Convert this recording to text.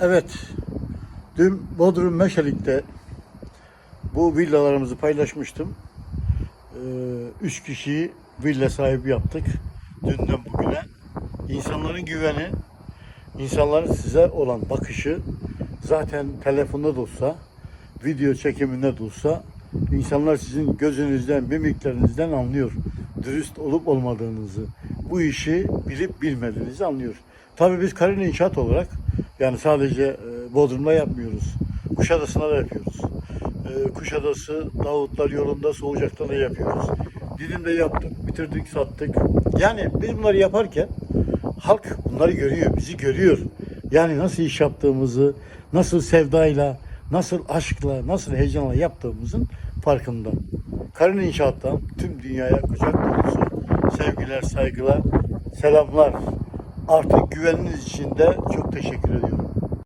Evet, dün Bodrum Meşelik'te bu villalarımızı paylaşmıştım. Ee, üç kişiyi villa sahibi yaptık. Dünden bugüne. İnsanların güveni, insanların size olan bakışı zaten telefonda da olsa, video çekiminde de olsa insanlar sizin gözünüzden, mimiklerinizden anlıyor. Dürüst olup olmadığınızı, bu işi bilip bilmediğinizi anlıyor. Tabii biz Karin İnşaat olarak yani sadece e, Bodrum'da yapmıyoruz. Kuşadası'na da yapıyoruz. E, Kuşadası, Davutlar yolunda, Soğucak'ta da yapıyoruz. Didim'de yaptık, bitirdik, sattık. Yani biz bunları yaparken halk bunları görüyor, bizi görüyor. Yani nasıl iş yaptığımızı, nasıl sevdayla, nasıl aşkla, nasıl heyecanla yaptığımızın farkında. Karin İnşaat'tan tüm dünyaya kucak dolusu sevgiler, saygılar, selamlar. Artık güveniniz için de çok teşekkür ediyorum.